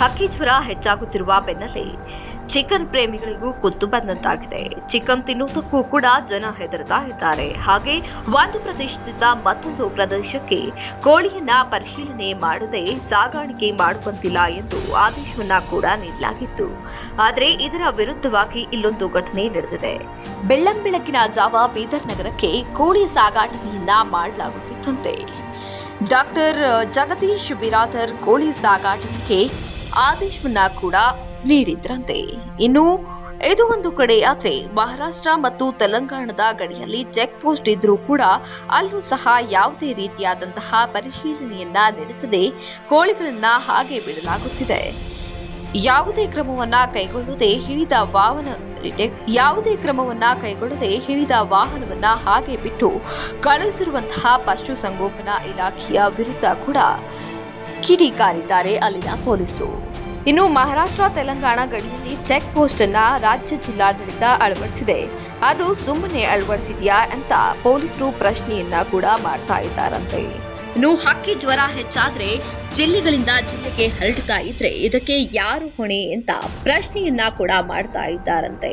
ಹಕ್ಕಿ ಜ್ವರ ಹೆಚ್ಚಾಗುತ್ತಿರುವ ಬೆನ್ನಲ್ಲೇ ಚಿಕನ್ ಪ್ರೇಮಿಗಳಿಗೂ ಕುತ್ತು ಬಂದಂತಾಗಿದೆ. ಚಿಕನ್ ತಿನ್ನುವುದಕ್ಕೂ ಕೂಡ ಜನ ಹೆದರ್ತಾ ಇದ್ದಾರೆ. ಹಾಗೆ ಒಂದು ಪ್ರದೇಶದಿಂದ ಮತ್ತೊಂದು ಪ್ರದೇಶಕ್ಕೆ ಕೋಳಿಯನ್ನ ಪರಿಶೀಲನೆ ಮಾಡದೆ ಸಾಗಾಣಿಕೆ ಮಾಡುವಂತಿಲ್ಲ ಎಂದು ಆದೇಶವನ್ನ ಕೂಡ ನೀಡಲಾಗಿತ್ತು. ಆದರೆ ಇದರ ವಿರುದ್ಧವಾಗಿ ಇಲ್ಲೊಂದು ಘಟನೆ ನಡೆದಿದೆ. ಬೆಳ್ಳಂಬೆಳಕಿನ ಜಾವ ಬೀದರ್ ನಗರಕ್ಕೆ ಕೋಳಿ ಸಾಗಾಟನೆಯನ್ನ ಮಾಡಲಾಗುತ್ತಿತ್ತಂತೆ. ಡಾಕ್ಟರ್ ಜಗದೀಶ್ ಬಿರಾದರ್ ಕೋಳಿ ಸಾಗಾಟನೆಗೆ ಆದೇಶವನ್ನ ಕೂಡ ನೀಡಿದ್ರಂತೆ. ಇನ್ನು ಇದು ಒಂದು ಕಡೆ ಆದ್ರೆ ಮಹಾರಾಷ್ಟ್ರ ಮತ್ತು ತೆಲಂಗಾಣದ ಗಡಿಯಲ್ಲಿ ಚೆಕ್ ಪೋಸ್ಟ್ ಇದ್ರೂ ಕೂಡ ಅಲ್ಲೂ ಸಹ ಯಾವುದೇ ರೀತಿಯಾದಂತಹ ಪರಿಶೀಲನೆಯನ್ನ ನಡೆಸದೆ ಕೋಳಿಗಳನ್ನ ಹಾಗೆ ಬಿಡಲಾಗುತ್ತಿದೆ. ಯಾವುದೇ ಕ್ರಮವನ್ನ ಕೈಗೊಳ್ಳದೆ ಹಿಡಿದ ವಾಹನ ಯಾವುದೇ ಕ್ರಮವನ್ನ ಕೈಗೊಳ್ಳದೆ ಹಿಡಿದ ವಾಹನವನ್ನ ಹಾಗೆ ಬಿಟ್ಟು ಕಳುಹಿಸಿರುವಂತಹ ಪಶುಸಂಗೋಪನಾ ಇಲಾಖೆಯ ವಿರುದ್ಧ ಕೂಡ ಕಿಡಿಕಾರಿದ್ದಾರೆ ಅಲ್ಲಿನ ಪೊಲೀಸರು. ಇನ್ನು ಮಹಾರಾಷ್ಟ್ರ, ತೆಲಂಗಾಣ ಗಡಿಯಲ್ಲಿ ಚೆಕ್ ಪೋಸ್ಟ್ ಅನ್ನ ರಾಜ್ಯ ಜಿಲ್ಲಾಡಳಿತ ಅಳವಡಿಸಿದೆ. ಅದು ಸುಮ್ಮನೆ ಅಳವಡಿಸಿದ್ಯಾ ಅಂತ ಪೊಲೀಸರು ಪ್ರಶ್ನೆಯನ್ನ ಕೂಡ ಮಾಡ್ತಾ ಇದ್ದಾರಂತೆ. ಇನ್ನು ಹಕ್ಕಿ ಜ್ವರ ಹೆಚ್ಚಾದ್ರೆ ಜಿಲ್ಲೆಗಳಿಂದ ಜಿಲ್ಲೆಗೆ ಹರಡ್ತಾ ಇದ್ರೆ ಇದಕ್ಕೆ ಯಾರು ಹೊಣೆ ಅಂತ ಪ್ರಶ್ನೆಯನ್ನ ಕೂಡ ಮಾಡ್ತಾ ಇದ್ದಾರಂತೆ.